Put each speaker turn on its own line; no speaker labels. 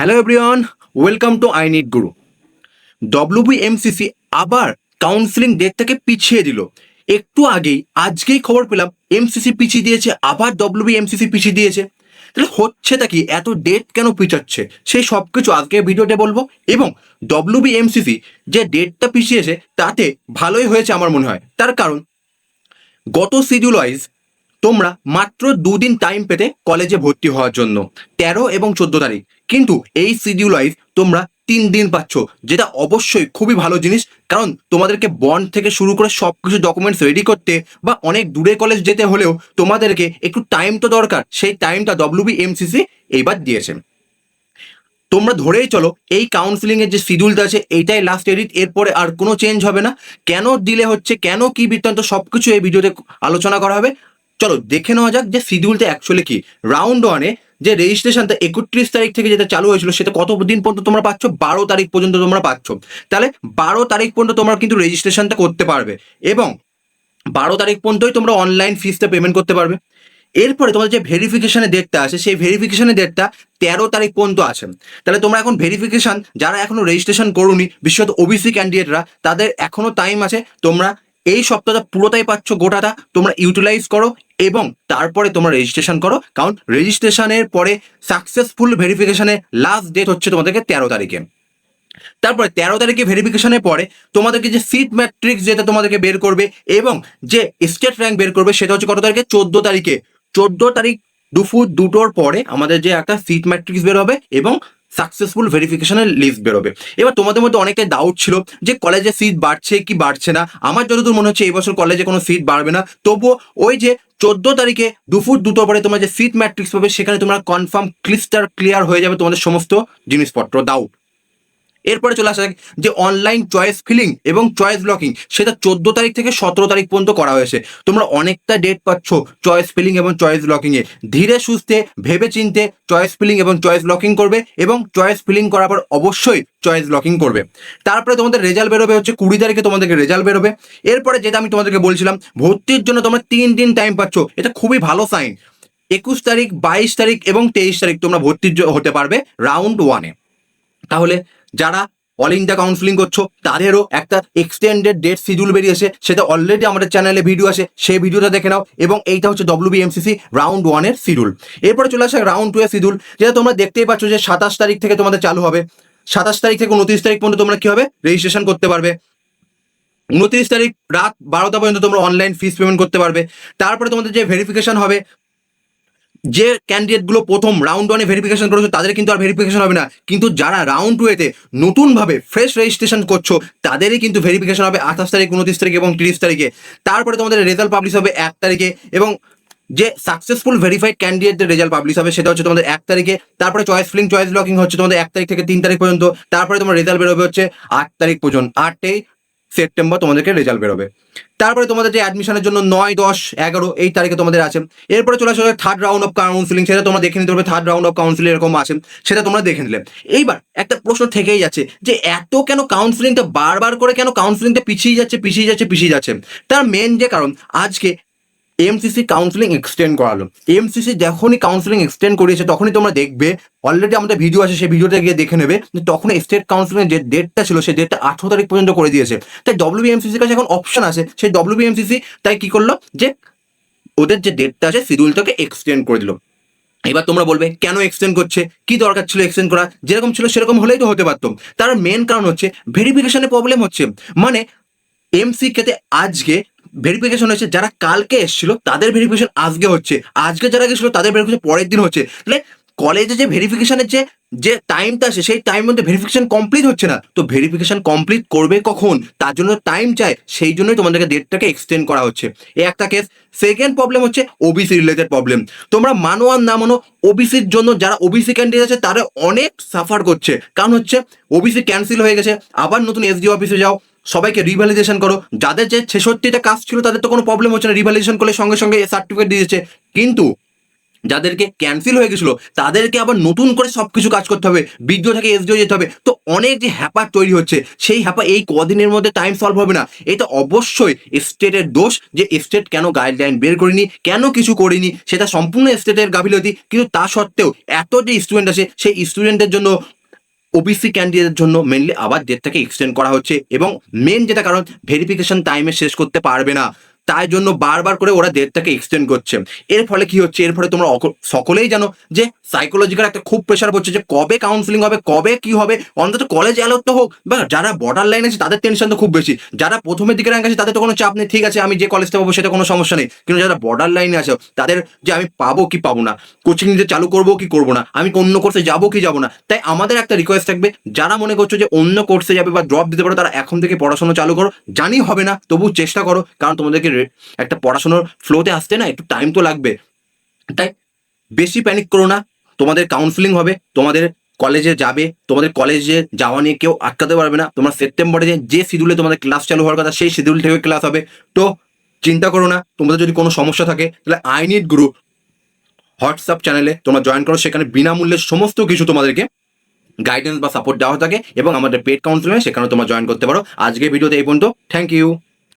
Hello everyone welcome to I need guru WBMCC আবার counselling ডেটটাকে পিছিয়ে দিল। একটু আগেই, আজকেই খবর পেলাম এমসিসি পিছিয়ে দিয়েছে, আবার ডব্লিউবিএমসিসি পিছিয়ে দিয়েছে। তাহলে হচ্ছেটা কি? এত ডেট কেন পিছাচ্ছে? সেই সব কিছু আজকে ভিডিওতে বলব। এবং ডব্লিউবিএমসিসি যে ডেটটা পিছিয়েছে, তাতে ভালোই হয়েছে আমার মনে হয়। তার কারণ, গত শিডিউল ওয়াইজ তোমরা মাত্র দুদিন টাইম পেতে কলেজে ভর্তি হওয়ার জন্য। তেরো এবং চোদ্দ তারিখ। কিন্তু এই শিডিউল ওয়াইজ তোমরা তিন দিন পাচ্ছ, যেটা অবশ্যই খুবই ভালো জিনিস। কারণ তোমাদেরকে বন্ড থেকে শুরু করে সব কিছু ডকুমেন্টস রেডি করতে বা অনেক দূরে কলেজ যেতে হলেও তোমাদেরকে একটু টাইম তো দরকার। সেই টাইমটা ডব্লিউবি এমসিসি এইবার দিয়েছে। তোমরা ধরেই চলো, এই কাউন্সিলিং এর যে শিডিউলটা আছে এইটাই লাস্ট এডিট এরপরে আর কোনো চেঞ্জ হবে না। কেন ডিলে হচ্ছে, কেন কি বৃত্তান্ত, সবকিছু এই ভিডিওতে আলোচনা করা হবে। চলো দেখে নেওয়া যাক যে শিডিউলটা অ্যাকচুয়ালি কি। রাউন্ড ওয়ানে যে রেজিস্ট্রেশনটা একত্রিশ তারিখ থেকে যেটা চালু হয়েছিল, সেটা কত দিন পর্যন্ত তোমরা পাচ্ছ? বারো তারিখ পর্যন্ত তোমরা পাচ্ছ। তাহলে বারো তারিখ পর্যন্ত তোমরা কিন্তু রেজিস্ট্রেশনটা করতে পারবে এবং বারো তারিখ পর্যন্তই তোমরা অনলাইন ফিসটা পেমেন্ট করতে পারবে। এরপরে তোমাদের যে ভেরিফিকেশনের ডেটটা আছে সেই ভেরিফিকেশনের ডেটটা তেরো তারিখ পর্যন্ত আছে। তাহলে তোমরা এখন ভেরিফিকেশন যারা এখনও রেজিস্ট্রেশন করুনি, বিশেষত ওবিসি ক্যান্ডিডেটরা তাদের এখনও টাইম আছে, তোমরা এই সপ্তাহটা পুরোটাই পাচ্ছ গোটাটা। তোমরা ইউটিলাইজ করো এবং তারপরে তোমরা রেজিস্ট্রেশন করো। কারণ রেজিস্ট্রেশনের পরে সাকসেসফুল ভেরিফিকেশনের লাস্ট ডেট হচ্ছে তোমাদেরকে তেরো তারিখে। তারপরে তেরো তারিখে ভেরিফিকেশনের পরে তোমাদেরকে যে সিট ম্যাট্রিক্স যেটা তোমাদেরকে বের করবে এবং যে স্টেট র্যাঙ্ক বের করবে সেটা হচ্ছে কত তারিখে? চোদ্দ তারিখে। চোদ্দ তারিখ দুপুর দুটোর পরে আমাদের যে একটা সিট ম্যাট্রিক্স বের হবে এবং সাকসেসফুল ভেরিফিকেশনের লিস্ট বেরোবে। এবার তোমাদের মধ্যে অনেকে ডাউট ছিল যে কলেজে সিট বাড়ছে কি বাড়ছে না। আমার যতদূর মনে হচ্ছে, এই বছর কলেজে কোনো সিট বাড়বে না। তবুও ওই যে চোদ্দ তারিখে দুপুর দুটো পরে তোমরা যে সিট ম্যাট্রিক্স পাবে, সেখানে তোমরা কনফার্ম ক্লিস্টার ক্লিয়ার হয়ে যাবে তোমাদের সমস্ত জিনিসপত্র ডাউট এরপরে চলে আসা যে অনলাইন চয়েস ফিলিং এবং চয়েস ব্লকিং সেটা চোদ্দ তারিখ থেকে সতেরো তারিখ পর্যন্ত করা হয়েছে। তোমরা অনেকটা ডেট পাচ্ছ চয়েস ফিলিং এবং চয়েস ব্লকিং এ। ধীরে সুস্থে, ভেবে চিনতে চয়েস ফিলিং এবং চয়েস ব্লকিং করবে এবং চয়েস ফিলিং করার পর অবশ্যই চয়েস ব্লকিং করবে। তারপরে তোমাদের রেজাল্ট বেরোবে হচ্ছে কুড়ি তারিখে তোমাদেরকে রেজাল্ট বেরোবে। এরপরে যেটা আমি তোমাদেরকে বলছিলাম, ভর্তির জন্য তোমরা তিন দিন টাইম পাচ্ছ। এটা খুবই ভালো সাইন একুশ তারিখ, বাইশ তারিখ এবং তেইশ তারিখ তোমরা ভর্তির হতে পারবে রাউন্ড ওয়ানে তাহলে যারা অল ইন্ডিয়া কাউন্সিলিং করছ, তাদেরও একটা এক্সটেন্ডেড ডেট শিডিউল বেরিয়েছে সেটা অলরেডি আমাদের চ্যানেলে ভিডিও আছে, সেই ভিডিওটা দেখে নাও, এবং এইটা হচ্ছে ডব্লিউবিএমসিসি রাউন্ড ওয়ানের শিডিউল এরপরে চলে আসে রাউন্ড টু এর শিডিউল যেটা তোমরা দেখতেই পাচ্ছ যে সাতাশ তারিখ থেকে তোমাদের চালু হবে। সাতাশ তারিখ থেকে উনত্রিশ তারিখ পর্যন্ত তোমরা কি হবে? রেজিস্ট্রেশন করতে পারবে। উনত্রিশ তারিখ রাত বারোটা পর্যন্ত তোমরা অনলাইন ফিস পেমেন্ট করতে পারবে। তারপরে তোমাদের যে ভেরিফিকেশন হবে যে ক্যান্ডিডেটগুলো প্রথম রাউন্ড ওয়ানে ভেরিফিকেশন করেছ, তাদের কিন্তু আর ভেরিফিকেশন হবে না। কিন্তু যারা রাউন্ড টু এতে নতুনভাবে ফ্রেশ রেজিস্ট্রেশন করছ, তাদেরই কিন্তু ভেরিফিকেশন হবে আঠাশ তারিখ, উনত্রিশ তারিখ এবং তিরিশ তারিখে। তারপরে তোমাদের রেজাল্ট পাবলিশ হবে এক তারিখে এবং যে সাকসেসফুল ভেরিফাইড ক্যান্ডিডেটদের রেজাল্ট পাবলিশ হবে, সেটা হচ্ছে তোমাদের এক তারিখে। তারপরে চয়েস ফিলিং চয়েস ব্লকিং হচ্ছে তোমাদের এক তারিখ থেকে তিন তারিখ পর্যন্ত। তারপরে তোমার রেজাল্ট বেরোবে হচ্ছে আট তারিখ পর্যন্ত। আটই সেপ্টেম্বর তোমাদেরকে রেজাল্ট বেরোবে। তারপরে তোমাদের যে অ্যাডমিশনের জন্য নয়, দশ, এগারো, এই তারিখে তোমাদের আছে। এরপরে চলে আসবে থার্ড রাউন্ড অফ কাউন্সিলিং সেটা তোমরা দেখে নিতে হবে থার্ড রাউন্ড অফ কাউন্সিলিং এরকম আছে, সেটা তোমরা দেখে নিলে। এইবার একটা প্রশ্ন থেকেই যাচ্ছে যে এত কেন কাউন্সিলিংটা বারবার করে কেন কাউন্সিলিংটা পিছিয়ে যাচ্ছে পিছিয়ে যাচ্ছে পিছিয়ে যাচ্ছে? তার মেন যে কারণ, আজকে এমসিসি কাউন্সিলিং এক্সটেন্ড করালো। এমসিসি যখনই কাউন্সিলিং এক্সটেন্ড করিয়েছে, তখনই তোমরা দেখবে অলরেডি আমাদের ভিডিও আছে, সেই ভিডিওটা গিয়ে দেখে নেবে যে তখন স্টেট কাউন্সিলিং যে ডেটটা ছিল, সেই ডেটটা আঠেরো তারিখ পর্যন্ত করে দিয়েছে। তাই ডব্লিউ ডব্লিউবিএমসিসির কাছে এখন অপশন আছে। সেই ডব্লিউবিএমসিসি তাই কি করল? যে ওদের যে ডেটটা আছে শিডিউলটাকে এক্সটেন্ড করে দিল। এবার তোমরা বলবে, কেন এক্সটেন্ড করছে? কি দরকার ছিল এক্সটেন্ড করা? যেরকম ছিল, সেরকম হলেই তো হতে পারতো। তার মেন কারণ হচ্ছে ভেরিফিকেশনের প্রবলেম হচ্ছে। মানে এমসি কেতে আজকে ভেরিফিকেশন হচ্ছে যারা কালকে এসেছিল, তাদের ভেরিফিকেশন আজকে হচ্ছে। আজকে যারা গেছিল, তাদের ভেরিফিকেশন পরের দিন হচ্ছে। তাহলে কলেজে যে ভেরিফিকেশনের যে যে টাইমটা আছে, সেই টাইম মধ্যে ভেরিফিকেশন কমপ্লিট হচ্ছে না। তো ভেরিফিকেশন কমপ্লিট করবে কখন? তার জন্য টাইম চাই, সেই জন্যই তোমাদেরকে ডেটটাকে এক্সটেন্ড করা হচ্ছে। এই একটা কেস সেকেন্ড প্রবলেম হচ্ছে ওবিসি রিলেটেড প্রবলেম তোমরা মানো আর না মানো ওবিসির জন্য যারা ওবিসি ক্যান্ডিডেট আছে, তারা অনেক সাফার করছে। কারণ হচ্ছে ওবিসি ক্যান্সেল হয়ে গেছে। আবার নতুন এসডি অফিসে যাও। সবাইকে রিভ্যালিডেশন করো। যাদের যে ছেষট্টিটা কাজ ছিল, তাদের তো কোনো প্রবলেম হচ্ছে না। রিভ্যালিডেশন করলে সঙ্গে সঙ্গে সার্টিফিকেট দিয়েছে কিন্তু যাদেরকে ক্যান্সেল হয়ে গেছিল, তাদেরকে আবার নতুন করে সব কিছু কাজ করতে হবে। বিডিও থেকে এসডিও যেতে হবে। তো অনেক যে হ্যাপা তৈরি হচ্ছে, সেই হ্যাপা এই কদিনের মধ্যে টাইম সলভ হবে না। এটা অবশ্যই স্টেটের দোষ যে স্টেট কেন গাইডলাইন বের করেনি, কেন কিছু করেনি, সেটা সম্পূর্ণ স্টেটের গাফিলতি। কিন্তু তা সত্ত্বেও এত যে স্টুডেন্ট আছে, সেই স্টুডেন্টের জন্য ওবিসি ক্যান্ডিডেটের জন্য মেনলি আবার ডেটটাকে এক্সটেন্ড করা হচ্ছে এবং মেন যেটা কারণ ভেরিফিকেশন টাইমে শেষ করতে পারবে না। তাই জন্য বারবার করে ওরা ডেটটাকে এক্সটেন্ড করছে। এর ফলে কি হচ্ছে? এর ফলে তোমরা সকলেই জানো যে সাইকোলজিক্যাল একটা খুব প্রেশার পড়ছে যে কবে কাউন্সিলিং হবে, কবে কি হবে? অন্তত কলেজ অ্যালোট তো হোক, বা যারা বর্ডার লাইন আছে তাদের টেনশন তো খুব বেশি। যারা প্রথমের দিকে র্যাঙ্ক আছে তাদের তো কোনো চাপ নেই, ঠিক আছে, আমি যে কলেজটা পাবো সেটা কোনো সমস্যা নেই। কিন্তু যারা বর্ডার লাইনে আছে, তাদের যে আমি পাবো কি পাবো না? কোচিং নিতে চালু করব কি করব না? আমি অন্য কোর্সে যাব কি যাব না? তাই আমাদের একটা রিকোয়েস্ট থাকবে, যারা মনে করছ যে অন্য কোর্সে যাবে বা ড্রপ দিতে পারো, তারা এখন থেকে পড়াশোনা চালু করো। জানি হবে না, তবু চেষ্টা করো, কারণ তোমাদেরকে একটা পড়াশোনার ফ্লোতে আসতে না, একটু টাইম তো লাগবে। তাই বেশি প্যানিক করো না, তোমাদের কাউন্সিলিং হবে, তোমাদের কলেজে যাবে, তোমাদের কলেজে যাওয়া নিয়ে কেউ আটকাতে পারবে না। তোমরা সেপ্টেম্বরে যে শিডিউলে তোমাদের ক্লাস চালু হওয়ার কথা, সেই শিডিউল থেকে ক্লাস হবে। তো চিন্তা করো না, তোমাদের যদি কোনো সমস্যা থাকে, তাহলে আই নিড গ্রুপ হোয়াটসঅ্যাপ চ্যানেলে তোমরা জয়েন করো। সেখানে বিনামূল্যে সমস্ত কিছু তোমাদেরকে গাইডেন্স বা সাপোর্ট দেওয়া থাকে এবং আমাদের পেড কাউন্সিলিংয়ে সেখানে তোমরা জয়েন করতে পারো। আজকে ভিডিওতে এই পর্যন্ত। Thank you